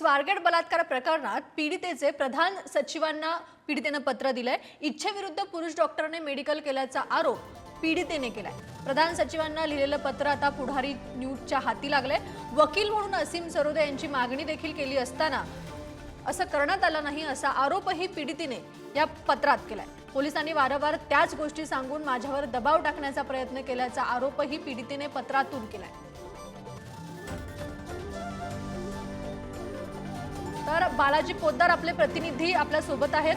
स्वारगेट बलात्कार प्रकरणात पीडितेचे प्रधान सचिवांना पीडितेनं पत्र दिलंय. इच्छेविरुद्ध पुरुष डॉक्टरने मेडिकल केल्याचा आरोप पीडितेने केलाय. प्रधान सचिवांना लिहिलेलं पत्र आता पुढारी न्यूजच्या हाती लागलंय. वकील म्हणून असीम सरोदे यांची मागणी देखील केली असताना असं करण्यात आलं नाही असा आरोपही पीडितीने या पत्रात केलाय. पोलिसांनी वारंवार त्याच गोष्टी सांगून माझ्यावर दबाव टाकण्याचा प्रयत्न केल्याचा आरोपही पीडितेने पत्रातून केलाय. तर बालाजी पोद्दार आपले प्रतिनिधी आपल्यासोबत आहेत.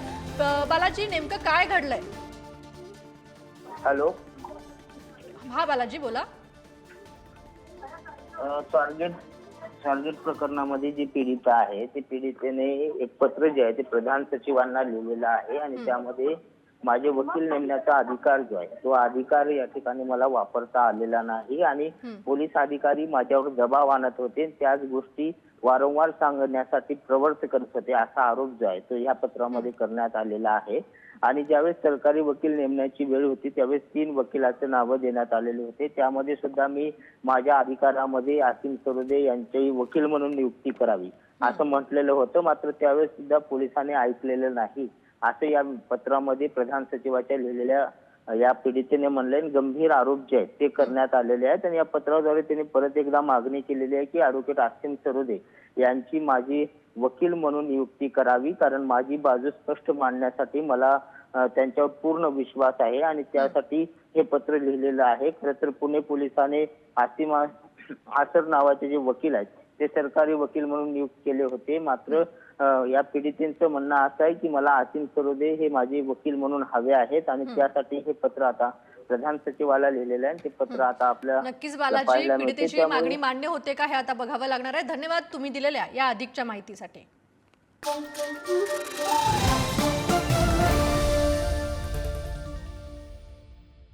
बालाजी नेमकं काय घडलंय? हॅलो? हा बालाजी बोला. स्वारगेट स्वारगेट प्रकरणामध्ये जी पीडिता आहे ते पीडितेने एक पत्र जे आहे ते प्रधान सचिवांना लिहिलेलं आहे आणि त्यामध्ये माझे वकील नेमण्याचा अधिकार जो आहे तो अधिकार या ठिकाणी मला वापरता आलेला नाही आणि पोलीस अधिकारी माझ्यावर दबाव आणत होते. त्याच गोष्टी वारंवार सांगण्यासाठी प्रवर्त करत होते असा आरोप जो आहे तो या पत्रामध्ये करण्यात आलेला आहे. आणि ज्यावेळेस सरकारी वकील नेमण्याची वेळ होती त्यावेळेस तीन वकिलाचे नावं देण्यात आलेले होते. त्यामध्ये सुद्धा मी माझ्या अधिकारामध्ये आसिम सरोदे यांची वकील म्हणून नियुक्ती करावी असं म्हटलेलं होतं. मात्र त्यावेळेस सुद्धा पोलिसांनी ऐकलेलं नाही. असं या पत्रामध्ये प्रधान सचिवाच्या लिहिलेल्या या पीडितेने म्हणले गंभीर आरोप जे आहेत ते करण्यात आलेले आहेत. आणि या पत्राद्वारे त्यांनी परत एकदा मागणी केलेली आहे की ॲडव्होकेट आसिम सरोदे यांची माझी वकील म्हणून नियुक्ती करावी कारण माझी बाजू स्पष्ट मांडण्यासाठी मला त्यांच्यावर पूर्ण विश्वास आहे आणि त्यासाठी हे पत्र लिहिलेलं आहे. खरं तर पुणे पोलिसाने आसिम आसर नावाचे जे वकील आहेत ते सरकारी वकील म्हणून नियुक्त केले होते. मात्र या पीडितेचं म्हणणं असं आहे की मला आसिम सरोदे हे माझे वकील म्हणून हवे आहेत आणि त्यासाठी हे पत्र आता प्रधान सचिवाला लिहिलेलं आहे आणि ते पत्र आता आपल्या नक्कीच बालाजी. पीडितेची मागणी मान्य होते का हे आता बघावं लागणार आहे. धन्यवाद तुम्ही दिलेल्या या अधिकच्या माहितीसाठी.